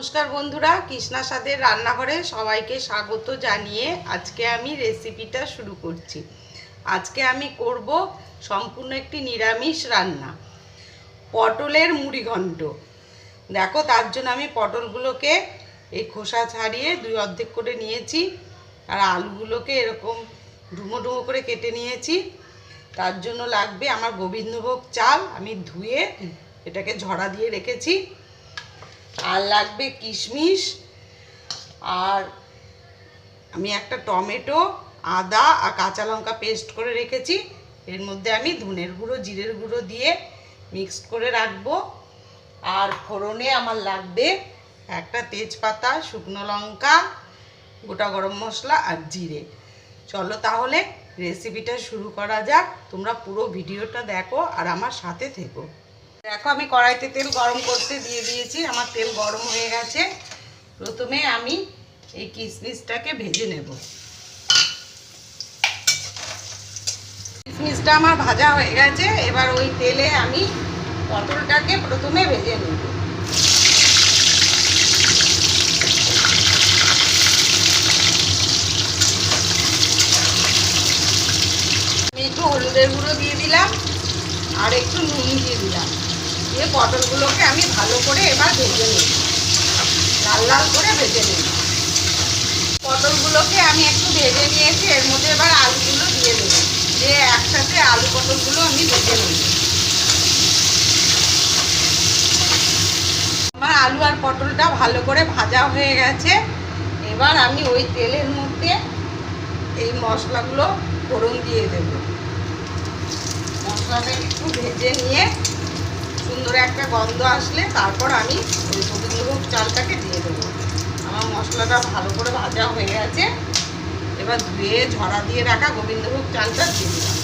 নমস্কার বন্ধুরা, কৃষ্ণা স্বাদের রান্নাঘরে সবাইকে স্বাগত জানিয়ে আজকে আমি রেসিপিটা শুরু করছি। আজকে আমি করব সম্পূর্ণ একটি নিরামিষ রান্না, পটলের মুড়িঘণ্ট দেখো, তার জন্য আমি পটলগুলোকে এই খোসা ছাড়িয়ে দুই অর্ধেক করে নিয়েছি আর আলুগুলোকে এরকম ডুমো ডুমো করে কেটে নিয়েছি। তার জন্য লাগবে আমার গোবিন্দভোগ চাল, আমি ধুয়ে এটাকে ঝরা দিয়ে রেখেছি। আর লাগবে কিশমিশ, আর আমি একটা টমেটো, আদা আর কাঁচা লঙ্কা পেস্ট করে রেখেছি। এর মধ্যে আমি ধনের গুঁড়ো, জিরের গুঁড়ো দিয়ে মিক্সড করে রাখব। আর ফোড়নে আমার লাগবে একটা তেজপাতা, শুকনো লঙ্কা, গোটা গরম মশলা আর জিরে। চলো তাহলে রেসিপিটা শুরু করা যাক। তোমরা পুরো ভিডিওটা দেখো আর আমার সাথে থেকো। দেখো, আমি কড়াইতে তেল গরম করতে দিয়ে দিয়েছি, আমার তেল গরম হয়ে গেছে। প্রথমে আমি এই কিশমিশটাকে ভেজে নেব। কিশমিশটা আমার ভাজা হয়ে গেছে, এবার ওই তেলে আমি পটলটাকে প্রথমে ভেজে নেব। একটু হলুদের গুঁড়ো দিয়ে দিলাম, আর একটু নুন দিয়ে দিলাম। দিয়ে পটলগুলোকে আমি ভালো করে এবার ভেজে নেব লাল লাল করে ভেজে নেব পটলগুলোকে আমি একটু ভেজে নিয়েছি, এর মধ্যে এবার আলুগুলো দিয়ে দেবো। দিয়ে একসাথে আলু পটলগুলো আমি ভেজে নেব আমার আলু আর পটলটা ভালো করে ভাজা হয়ে গেছে। এবার আমি ওই তেলের মধ্যে এই মশলাগুলো ফোড়ন দিয়ে দেবো। মশলাটা একটু ভেজে নিয়ে সুন্দর একটা গন্ধ আসলে তারপর আমি ওই গোবিন্দভোগ চালটাকে দিয়ে দেবো। আমার মশলাটা ভালো করে ভাজা হয়ে গেছে। এবার ধুয়ে ঝরা দিয়ে রাখা গোবিন্দভোগ চালটা দিয়ে দিলাম।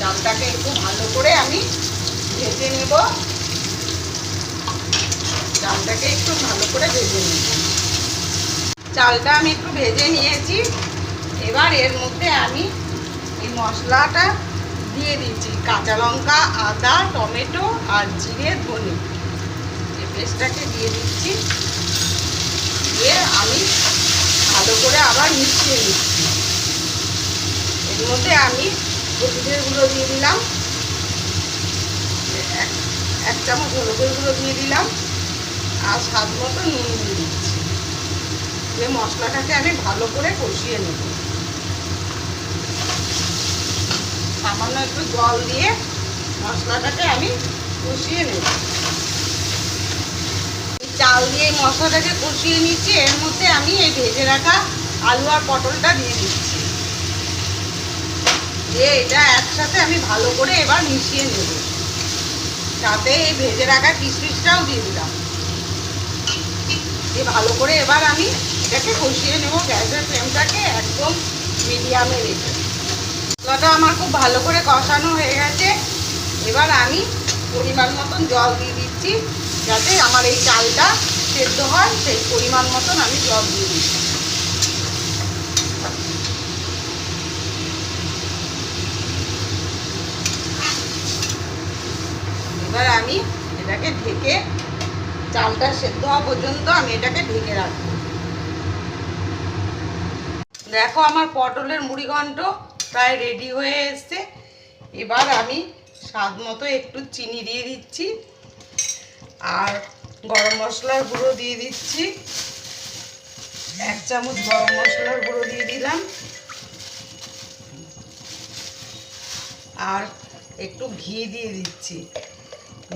চালটাকে একটু ভালো করে আমি ভেজে নেব। চালটাকে একটু ভালো করে ভেজে নেব। চালটা আমি একটু ভেজে নিয়েছি। এবার এর মধ্যে আমি এই মশলাটা দিয়ে দিচ্ছি কাঁচা লঙ্কা, আদা, টমেটো আর জিরে, ধনে। এই পেস্টটাকে দিয়ে দিচ্ছি, দিয়ে আমি ভালো করে আবার মিশিয়ে নিচ্ছি। এর মধ্যে আমি হলুদের গুঁড়ো দিয়ে দিলাম। এক এক চামচ হলুদের গুঁড়ো দিয়ে দিলাম। আর স্বাদ মতো নুন দিয়ে দিচ্ছি। দিয়ে মশলাটাকে আমি ভালো করে কষিয়ে নেব। সামান্য একটু জল দিয়ে মশলাটাকে আমি কষিয়ে নেব। চাল দিয়ে মশলাটাকে কষিয়ে নিচ্ছি, এর মধ্যে আমি এই ভেজে রাখা আলু আর পটলটা দিয়ে দিচ্ছি। দিয়ে এটা একসাথে আমি ভালো করে এবার মিশিয়ে নেব। সাথে এই ভেজে রাখা কিশমিশটাও দিয়ে দিলাম। দিয়ে ভালো করে এবার আমি এটাকে কষিয়ে নেব গ্যাসের ফ্লেমটাকে একদম মিডিয়ামে রেখে। মশলাটা আমার খুব ভালো করে কষানো হয়ে গেছে। এবার আমি পরিমাণ মতন জল দিয়ে দিচ্ছি, যাতে আমার এই চালটা সেদ্ধ হয়, সেই পরিমাণ মতন আমি জল দিয়ে দিচ্ছি। এবার আমি এটাকে ঢেকে চালটা সেদ্ধ হওয়া পর্যন্ত আমি এটাকে ঢেকে রাখব। দেখো আমার পটলের মুড়িঘণ্ট প্রায় রেডি হয়ে এসছে। এবার আমি স্বাদ মতো একটু চিনি দিয়ে দিচ্ছি। আর গরম মশলার গুঁড়ো দিয়ে দিচ্ছি। এক চামচ গরম মশলার গুঁড়ো দিয়ে দিলাম। আর একটু ঘি দিয়ে দিচ্ছি।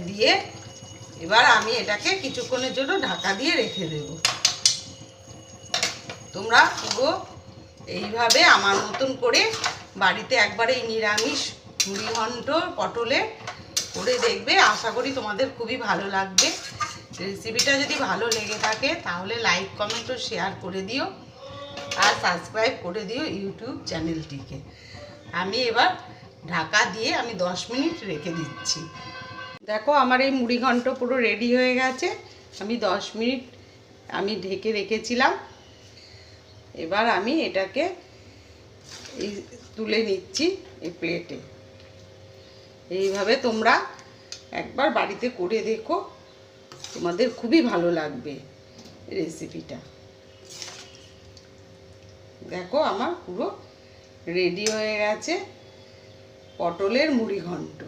দিয়ে এবার আমি এটাকে কিছুক্ষণের জন্য ঢাকা দিয়ে রেখে দেব। তোমরা পুরো এইভাবে আমার মতন করে বাড়িতে একবার নিরামিষ, মুড়ি ঘন্ট, পটলে করে দেখবে। আশা করি তোমাদের খুবই ভালো লাগবে। রেসিপিটা যদি ভালো লেগে থাকে, তাহলে লাইক, কমেন্ট ও শেয়ার করে দিও আর সাবস্ক্রাইব করে দিও ইউটিউব চ্যানেলটিকে। আমি এবার ঢাকা দিয়ে আমি দশ মিনিট রেখে দিচ্ছি। দেখো, আমার এই মুড়ি ঘন্ট পুরো রেডি হয়ে গেছে। আমি দশ মিনিট আমি ঢেকে রেখেছিলাম। এবার আমি এটাকে এই তুলে নিচ্ছি এই প্লেটে এইভাবে তোমরা একবার বাড়িতে করে দেখো, তোমাদের খুবই ভালো লাগবে রেসিপিটা দেখো আমার পুরো রেডি হয়ে গেছে পটলের মুড়ি ঘন্ট